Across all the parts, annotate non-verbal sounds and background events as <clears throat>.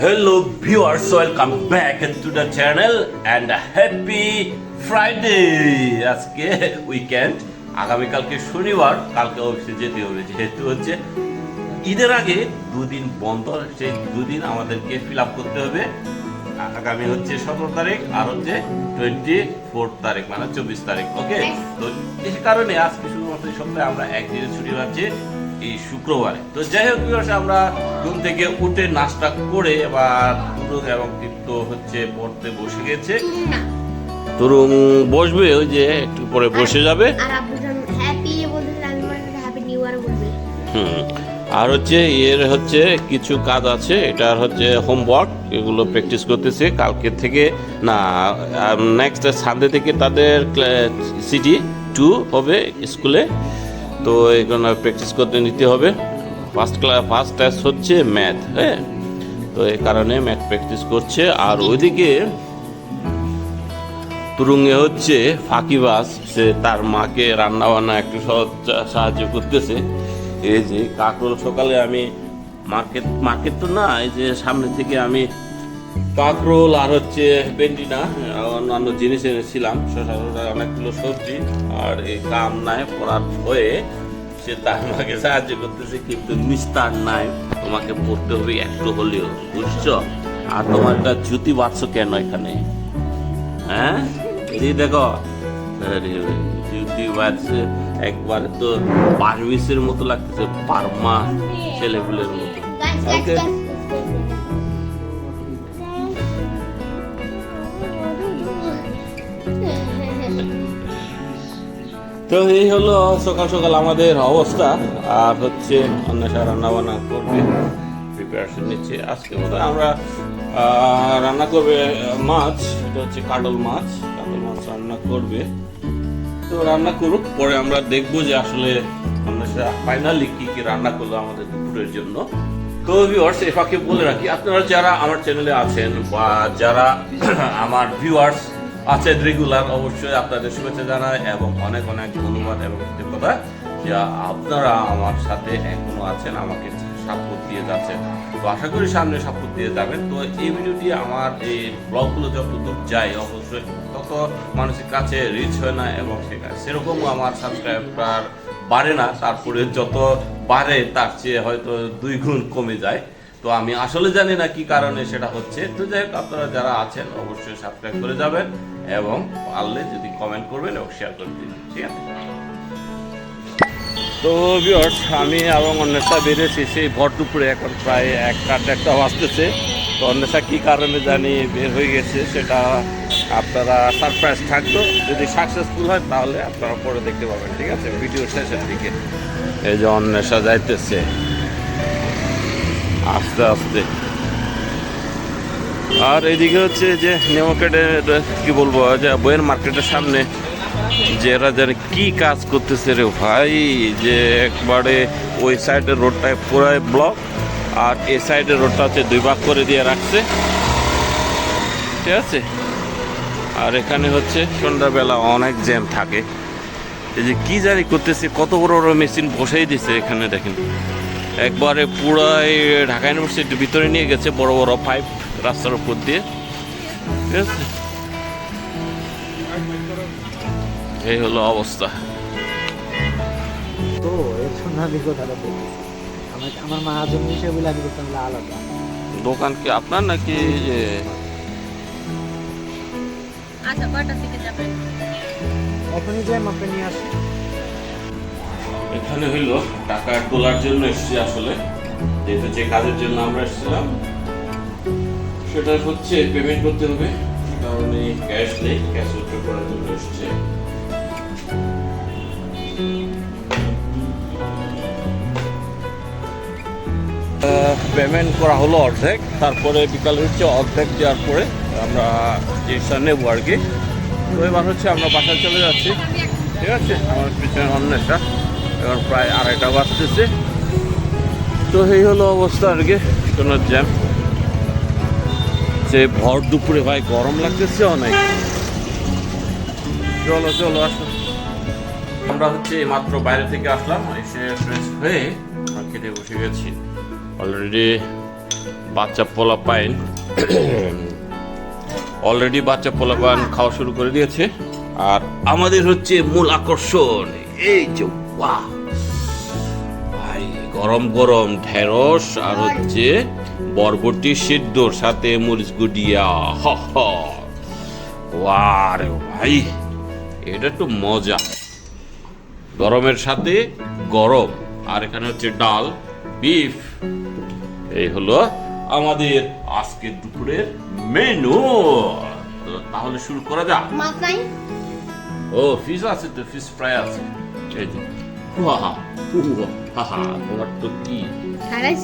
Hello viewers, welcome back to the channel and happy Friday! আজকে weekend আগামীকালকে শনিবার কালকে অফিসে যেতে হবে যেহেতু হচ্ছে ঈদের আগে দুদিন বন্ধ সেই দুদিন আমাদেরকে ফিল আপ করতে হবে। আগামী হচ্ছে সতেরো তারিখ আর হচ্ছে টোয়েন্টি ফোর তারিখ মানে চব্বিশ তারিখ ওকে তো এই কারণে আজকে শুধুমাত্র সপ্তাহে আমরা একদিনের ছুটি পাচ্ছি। এই শুক্রবারে। তো যাই হোক আমরা ঘুম থেকে উঠে নাস্তা করে এবার তরুণ এবং দীপ্ত হচ্ছে পড়তে বসে গেছে। তরুণ বসবে ওই যে একটু পরে বসে যাবে। হুম। আর হচ্ছে এর হচ্ছে কিছু কাজ আছে এটার হচ্ছে হোমওয়ার্ক এগুলো প্র্যাকটিস করতেছে। কালকে থেকে না নেক্সট সানডে থেকে তাদের সিটি টু হবে স্কুলে। তো এগুলো প্র্যাকটিস করতে নিতে হবে। ফার্স্ট ক্লাস ফার্স্ট টেস্ট হচ্ছে ম্যাথ হ্যাঁ? তো এই কারণে ম্যাথ প্র্যাকটিস করছে। আর ওইদিকে তুরুঙ্গে হচ্ছে ফাঁকিবাস সে তার মাকে রান্না বান্না একটু সাহায্য করতেছে। এই যে কাকরোল সকালে আমি মার্কেট মার্কেট তো না, এই যে সামনে থেকে আমি কাকরোল আর হচ্ছে ভেন্ডি না অন্যান্য জিনিস এনেছিলাম শশা অনেকগুলো সবজি আর এই কাম নাই পড়ার হয়ে সে তার মাকে সাহায্য করতেছে কিন্তু নিস্তার নাই। তোমাকে পড়তে হবে একটু হলেও বুঝছ? আর তোমার একটা জুতি বাঁচছো কেন এখানে? হ্যাঁ? এই দেখো জুতি বাজছে একবার তো পারমিসের মতো লাগতেছে পারমা ছেলেগুলোর মতো। গাইস তো এই হলো সকাল সকাল আমাদের অবস্থা। আর হচ্ছে অন্বেষা রান্না বান্না করবে প্রিপারেশন নিচ্ছে। আজকে বোধ আমরা রান্না করবে মাছ, এটা হচ্ছে কাটল মাছ। কাটল মাছ রান্না করবে। তো রান্না করুক, পরে আমরা দেখব যে আসলে অন্বেষা ফাইনালি কি কি রান্না করল আমাদের দুপুরের জন্য। তো ভিউয়ার্স এই ফাঁকে বলে রাখি, আপনারা যারা আমার চ্যানেলে আছেন বা যারা <clears throat> আমার ভিউয়ার্স আছেন রেগুলার, অবশ্যই আপনাদের শুভেচ্ছা জানাই এবং অনেক অনেক ধন্যবাদ এবং কৃতজ্ঞতা। যে আপনারা আমার সাথে এখনও আছেন, আমাকে সাপোর্ট দিয়ে যাচ্ছেন। তো আশা করি সামনে সাপোর্ট দিয়ে যাবেন। তো এই ভিডিওটি আমার এই ব্লগগুলো যতদূর যায়, অবশ্যই তত মানুষের কাছে রিচ হয় না এবং সেখানে সেরকমও আমার সাবস্ক্রাইবার বাড়ে না। তারপরে যত বাড়ে, তার চেয়ে হয়তো দুই গুণ কমে যায়। তো আমি আসলে জানি না কি কারণে সেটা হচ্ছে। তো যাই হোক, আপনারা যারা আছেন, অবশ্যই সাবস্ক্রাইব করে যাবেন এবং পারলে যদি কমেন্ট করবেন এবং শেয়ার করে দিন ঠিক আছে? তো ভিউয়ার্স আমি এবং অন্বেষা বেরিয়েছি, সেই ভর দুপুরে এখন প্রায় এক কাট একটা বাজতেছে। তো অন্বেষা কী কারণে জানি বের হয়ে গেছে সেটা আপনারা সারপ্রাইজ থাকতো। যদি সাকসেসফুল হয় তাহলে আপনারা পরে দেখতে পাবেন। ঠিক আছে? ভিডিও শেষের দিকে। এই যে অন্বেষা যাইতেছে। আস্তে আস্তে। আর এইদিকে হচ্ছে যে নিউ মার্কেটের কি বলব যে বইয়ের মার্কেটের সামনে যে এরা যেন কি কাজ করতেছে রে ভাই, যে একবারে ওই সাইডের রোডটায় পুরাই ব্লক, আর এ সাইডের রোডটা হচ্ছে দুই ভাগ করে দিয়ে রাখছে। ঠিক আছে? আর এখানে হচ্ছে সন্ধ্যাবেলা অনেক জ্যাম থাকে। এই যে কি জানি করতেছে, কত বড় বড় মেশিন বসাই দিছে এখানে, দেখেন। একবারে পুরাই ঢাকা ইউনিভার্সিটির ভিতরে নিয়ে গেছে বড় বড় পাইপ রাস্তার উপর দিয়ে। ঠিক আছে? এই হলো অবস্থা। তো এর জন্য আমি কথাটা বলতেছি। আমার আমার মাহাজন হিসেবে বলে আমি করতাম আলাদা। দোকান কি আপনার নাকি যে? আচ্ছা কয়টা থেকে যাবেন এখনই যাই মাপে নিয়ে আসি। এখানে হইল টাকা তোলার জন্য এসেছি আসলে। যেহেতু যে কাজের জন্য আমরা এসেছিলাম, সেটা হচ্ছে পেমেন্ট করতে হবে। কারণে ক্যাশ নেই ক্যাশ উইথড্র করার জন্য এসেছে। পেমেন্ট করা হলো অর্ধেক, তারপরে বিকালে হচ্ছে অর্ধেক দেওয়ার পরে আমরা জিনিসটা নেব আর কি। তো এবার হচ্ছে আমরা বাসায় চলে যাচ্ছি। ঠিক আছে? আমার পিছনে অন্বেষা এখন প্রায় আড়াইটা বাজতেছে। তো এই হলো অবস্থা আর কি। কোনো জ্যাম যে ভর দুপুরে ভাই গরম লাগতেছে অনেক। চলো চলো, আসো। আমরা হচ্ছে মাত্র বাইরে থেকে আসলাম। এসে ফ্রেশ হয়ে মার্কেটে বসে গেছি। অলরেডি বাচ্চা পোলা পাইন অলরেডি বাচ্চা পোলা পান খাওয়া শুরু করে দিয়েছে। আর আমাদের হচ্ছে মূল আকর্ষণ এই যে বাহ ভাই গরম গরম ঢেঁড়স আর হচ্ছে বরবটি সিদ্ধর সাথে মরিচ গুডিয়া। হ হ। ওয়ারে ভাই এটা একটু মজা। গরমের সাথে গরম আর এখানে হচ্ছে ডাল বিফ। এই হলো আমাদের আজকের দুপুরের মেনু। তো তাহলে শুরু করা যাক। ও ফিশ আছে তো ফিশ ফ্রাই আছে। এই যে ওয়াহা হাহা তোমার তো কি হারাইস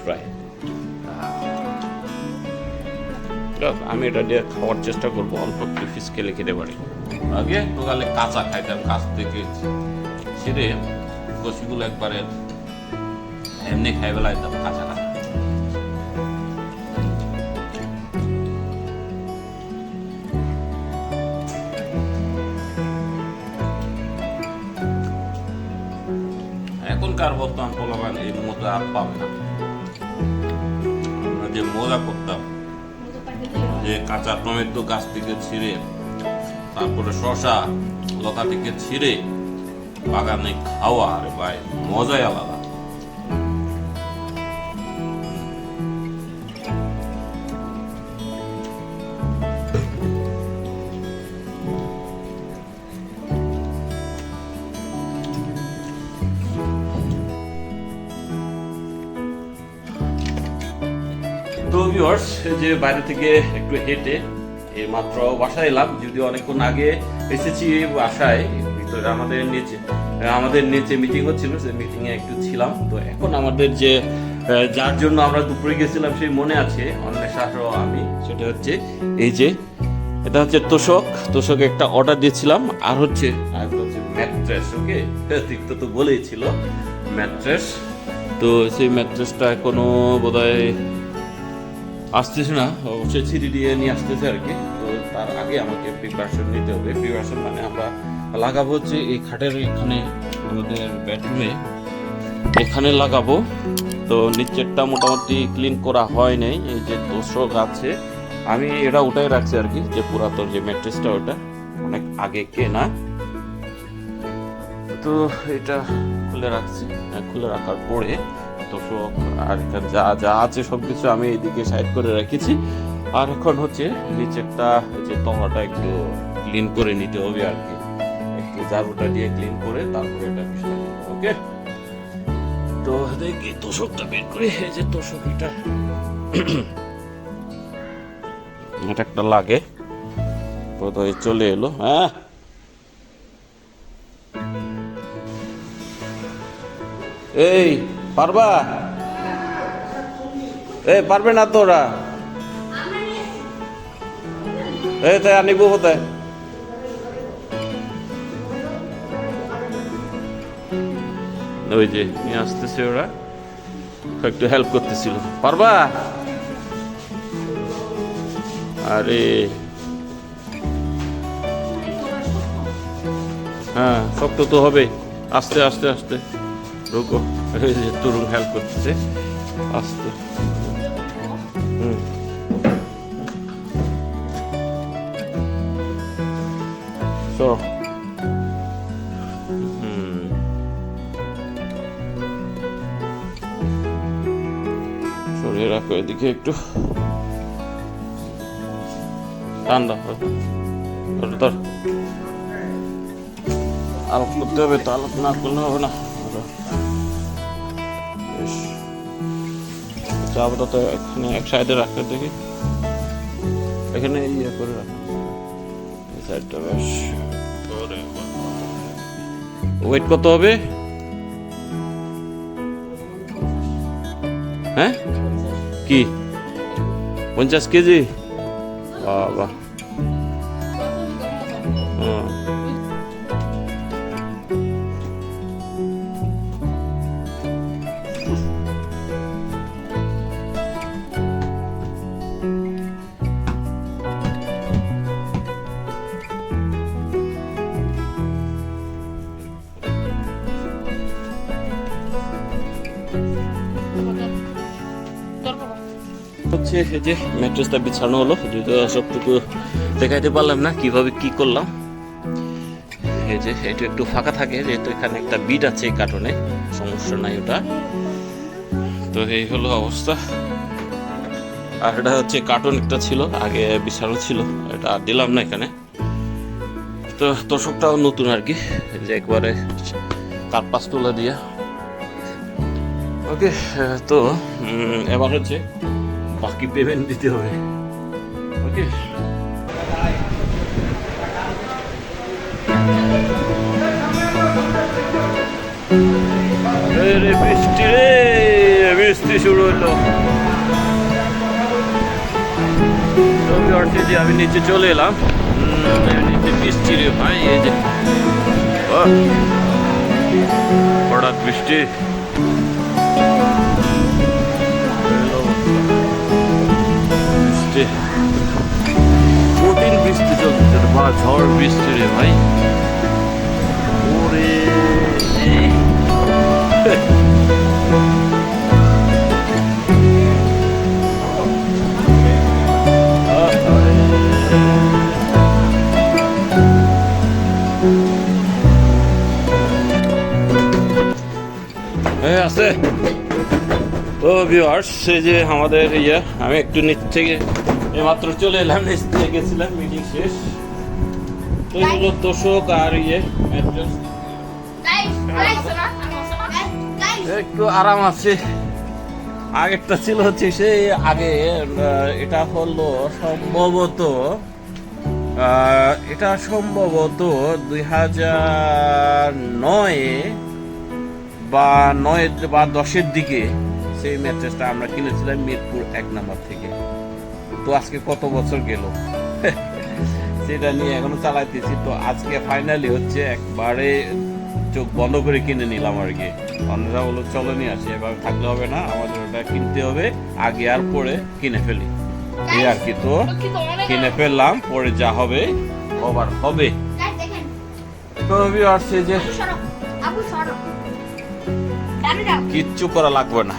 ফ্রাই আমি এটা দিয়ে খাওয়ার চেষ্টা করব অল্প একটু ফিশ খেলে খেতে পারি আগে সকালে কাঁচা খাইতাম কাছ থেকে ছিঁড়ে কষিগুলো একবারে এমনি খাই বেলাইতাম কাঁচা এখনকার বর্তমান পোলাপান এই মজা আর পাবে না আমরা যে মজা করতাম যে কাঁচা টমেটো গাছ থেকে ছিঁড়ে তারপরে শশা লতা থেকে ছিঁড়ে বাগানে খাওয়া আর ভাই মজাই আলাদা ভিউয়ার্স যে বাইরে থেকে একটু হেঁটে এই মাত্র বাসায় এলাম যদি অনেকক্ষণ আগে এসেছি বাসায়, ভিতরে আমাদের নিচে আমাদের নিচে মিটিং হচ্ছিল, সেই মিটিং এ একটু ছিলাম। তো এখন আমাদের যে যার জন্য আমরা দুপুরে গেছিলাম সেই মনে আছে, অন্বেষা সহ আমি, সেটা হচ্ছে এই যে, এটা হচ্ছে তোষক তোষক একটা অর্ডার দিয়েছিলাম, আর হচ্ছে আর হচ্ছে ম্যাট্রেস ওকে তিক্ত তো বলেই ছিল ম্যাট্রেস তো সেই ম্যাট্রেসটা এখনও বোধহয় আসতেছে না অবশ্যই ছিঁড়ি দিয়ে নিয়ে আসতেছে আর কি। তো তার আগে আমাকে প্রিপারেশন নিতে হবে। প্রিপারেশন মানে আমরা লাগাবো হচ্ছে এই খাটের এখানে আমাদের বেডরুমে এখানে লাগাবো। তো নিচেরটা মোটামুটি ক্লিন করা হয় নাই। এই যে তোষক আছে আমি এটা ওটাই রাখছি আর কি যে পুরাতন যে ম্যাট্রেসটা ওটা। অনেক আগে কেনা। তো এটা খুলে রাখছি আহ, খুলে রাখার পরে তোষক আর যা যা আছে সব কিছু আমি এদিকে সাইড করে রেখেছি। আর এখন হচ্ছে নিচেরটা যে তলাটা একটু ক্লিন করে নিতে হবে আর কি। একটু ঝাড়ুটা দিয়ে ক্লিন করে তারপরে এটা বিছানা ওকে তো দেখি তোষকটা বের করে, এই যে তোষক এটা। <clears throat> এটা একটা লাগে। বোধহয় চলে এলো হ্যাঁ? এই পারবা? এ, পারবে না তো ওরা। এই তাই আনিব কোথায়? ওই যে, নিয়ে আসতেছে ওরা। একটু হেল্প করতেছিল। পারবা? আরে। হ্যাঁ শক্ত তো হবে। আস্তে আস্তে আস্তে। যে তরুণ হেল্প করতেছে। আস্তে। হুম। হুম। সরিয়ে রাখো এদিকে একটু। ঠান্ডা ওটা তোর আলোক করতে হবে তো আলোক না করলে হবে না। চাপটা আপাতত এখানে এক সাইডে রাখতে দেখি। এখানে ইয়ে করে রাখি। সাইডটা বেশ। ওয়েট কত হবে? হ্যাঁ? কি? পঞ্চাশ কেজি? বাবা হচ্ছে যে ম্যাট্রেসটা বিছানো হলো যদিও সবটুকু দেখাইতে পারলাম না, কীভাবে কি করলাম। এই যে, এটা একটু ফাঁকা থাকে, যেহেতু এখানে একটা বিট আছে এই কার্টনে, সমস্যা নাই ওটা। তো এই হলো অবস্থা। আর এটা হচ্ছে কার্টন একটা ছিল, আগে বিছানো ছিল, এটা দিলাম না এখানে। তো তোষকটাও নতুন আর কি যে একবারে কার্পাস তুলে দিয়া। ওকে, তো এবার হচ্ছে বাকি পেমেন্ট দিতে হবে। ওকে বৃষ্টি রে, বৃষ্টি শুরু হলো। যে আমি নিচে চলে এলাম। নিচে বৃষ্টি রে ভাই, এই যে। হঠাৎ বৃষ্টি। বৃষ্টি চলছে রে বা ঝড় বৃষ্টি রে ভাই। হ্যাঁ আছে। তো ভিউয়ার্স সেই যে আমাদের ইয়ে আমি একটু নিচ থেকে এইমাত্র চলে এলাম নিচ থেকে গেছিলাম মিটিং শেষ। তো এগুলো তোষক আর ইয়ে. একটু আরাম আছে। আগেরটা ছিল হচ্ছে সেই আগে এটা হলো সম্ভবত এটা সম্ভবত দুই হাজার নয়ে বা নয় বা দশের দিকে সেই ম্যাট্রেসটা আমরা কিনেছিলাম মিরপুর এক নাম্বার থেকে। তো আজকে কত বছর গেল <laughs> সেটা নিয়ে এখনও চালাইতেছি তো আজকে ফাইনালি হচ্ছে একবারে চোখ বন্ধ করে কিনে নিলাম আর কি অন্যরা বলো চলো নিয়ে আসি এভাবে থাকলে হবে না আমাদের ওটা কিনতে হবে আগে আর পরে কিনে ফেলি এই আর কি তো কিনে ফেললাম পরে যা হবে হবার হবে। তো আসছে যে। কিচ্ছু করা লাগবে না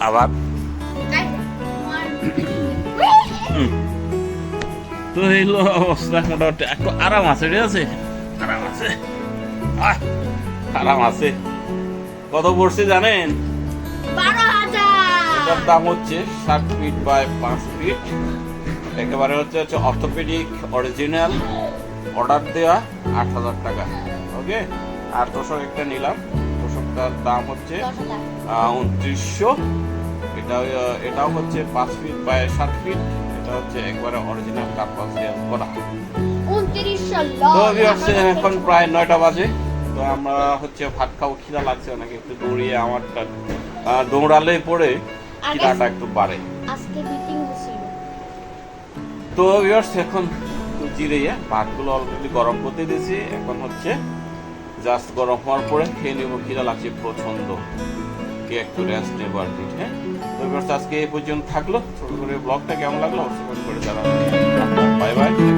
আবার। তো এই অবস্থা মোটামুটি। একটু আরাম আছে ঠিক আছে? আরাম আছে। আরাম আছে। কত পড়ছে জানেন? এটার দাম হচ্ছে ষাট ফিট বাই পাঁচ ফিট একেবারে হচ্ছে হচ্ছে অর্থোপেডিক অরিজিনাল অর্ডার দেওয়া আট হাজার টাকা। ওকে আর তোষক একটা নিলাম। তোষকটার দাম হচ্ছে উনত্রিশশো। এটা এটাও হচ্ছে পাঁচ ফিট বাই ষাট ফিট এটা হচ্ছে একবারে অরিজিনাল কার্পাস দিয়ে করা তো লস। এখন প্রায় নয়টা বাজে। তো আমরা হচ্ছে ভাত খাব খিদা লাগছে অনেক একটু দৌড়িয়ে আমারটা দৌড়ালে পরে খিদাটা একটু বাড়ে। তো ভিউয়ার্স এখন জিরিয়ে ভাতগুলো অলরেডি গরম করতে দিয়েছি। এখন হচ্ছে জাস্ট গরম হওয়ার পরে খেয়ে নেব খিদা লাগছে প্রচণ্ড কে একটু রেস্ট নেব আর কি হ্যাঁ? তো আজকে এই পর্যন্ত থাকল। ছোট করে ব্লগটা কেমন লাগল করে জানাবেন। Bye bye.